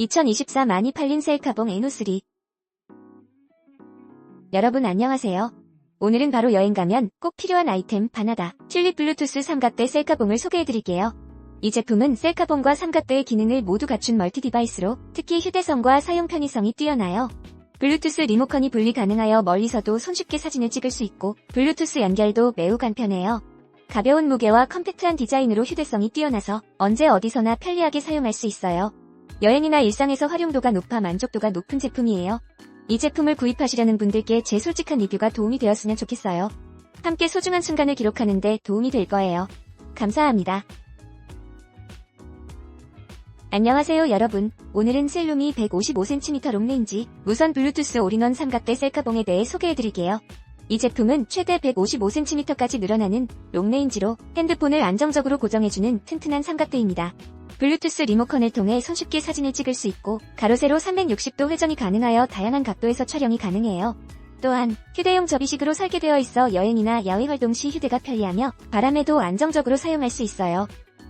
2024 많이 팔린 셀카봉 에노3 여러분 안녕하세요. 오늘은 바로 여행 가면 꼭 필요한 아이템 바나다 튤립 블루투스 삼각대 셀카봉을 소개해드릴게요. 이 제품은 셀카봉과 삼각대의 기능을 모두 갖춘 멀티 디바이스로 특히 휴대성과 사용 편의성이 뛰어나요. 블루투스 리모컨이 분리 가능하여 멀리서도 손쉽게 사진을 찍을 수 있고 블루투스 연결도 매우 간편해요. 가벼운 무게와 컴팩트한 디자인으로 휴대성이 뛰어나서 언제 어디서나 편리하게 사용할 수 있어요. 여행이나 일상에서 활용도가 높아 만족도가 높은 제품이에요. 이 제품을 구입하시려는 분들께 제 솔직한 리뷰가 도움이 되었으면 좋겠어요. 함께 소중한 순간을 기록하는데 도움이 될 거예요. 감사합니다. 안녕하세요 여러분. 오늘은 셀룸이 155cm 롱레인지 무선 블루투스 올인원 삼각대 셀카봉에 대해 소개해드릴게요. 이 제품은 최대 155cm까지 늘어나는 롱레인지로 핸드폰을 안정적으로 고정해주는 튼튼한 삼각대입니다. 블루투스 리모컨을 통해 손쉽게 사진을 찍을 수 있고 가로 세로 360도 회전이 가능하여 다양한 각도에서 촬영이 가능해요. 또한 휴대용 접이식으로 설계되어 있어 여행이나 야외 활동 시 휴대가 편리하며 바람에도 안정적으로 사용할 수 있어요.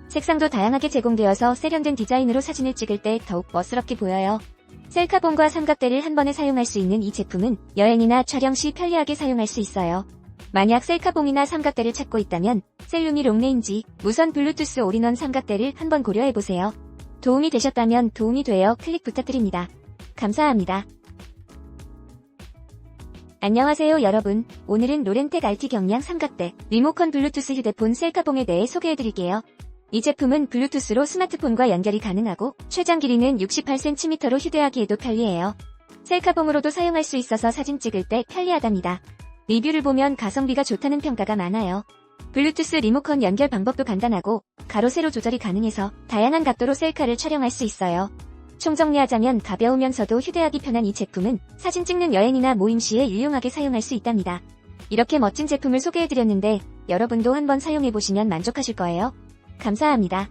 색상도 다양하게 제공되어서 세련된 디자인으로 사진을 찍을 때 더욱 멋스럽게 보여요. 셀카봉과 삼각대를 한 번에 사용할 수 있는 이 제품은 여행이나 촬영 시 편리하게 사용할 수 있어요. 만약 셀카봉이나 삼각대를 찾고 있다면 셀루미 롱레인지 무선 블루투스 올인원 삼각대를 한번 고려해보세요. 도움이 되셨다면 도움이 되어 클릭 부탁드립니다. 감사합니다. 안녕하세요 여러분. 오늘은 로렌텍 RT 경량 삼각대 리모컨 블루투스 휴대폰 셀카봉에 대해 소개해드릴게요. 이 제품은 블루투스로 스마트폰과 연결이 가능하고 최장 길이는 68cm로 휴대하기에도 편리해요. 셀카봉으로도 사용할 수 있어서 사진 찍을 때 편리하답니다. 리뷰를 보면 가성비가 좋다는 평가가 많아요. 블루투스 리모컨 연결 방법도 간단하고 가로 세로 조절이 가능해서 다양한 각도로 셀카를 촬영할 수 있어요. 총정리하자면 가벼우면서도 휴대하기 편한 이 제품은 사진 찍는 여행이나 모임 시에 유용하게 사용할 수 있답니다. 이렇게 멋진 제품을 소개해드렸는데 여러분도 한번 사용해보시면 만족하실 거예요. 감사합니다.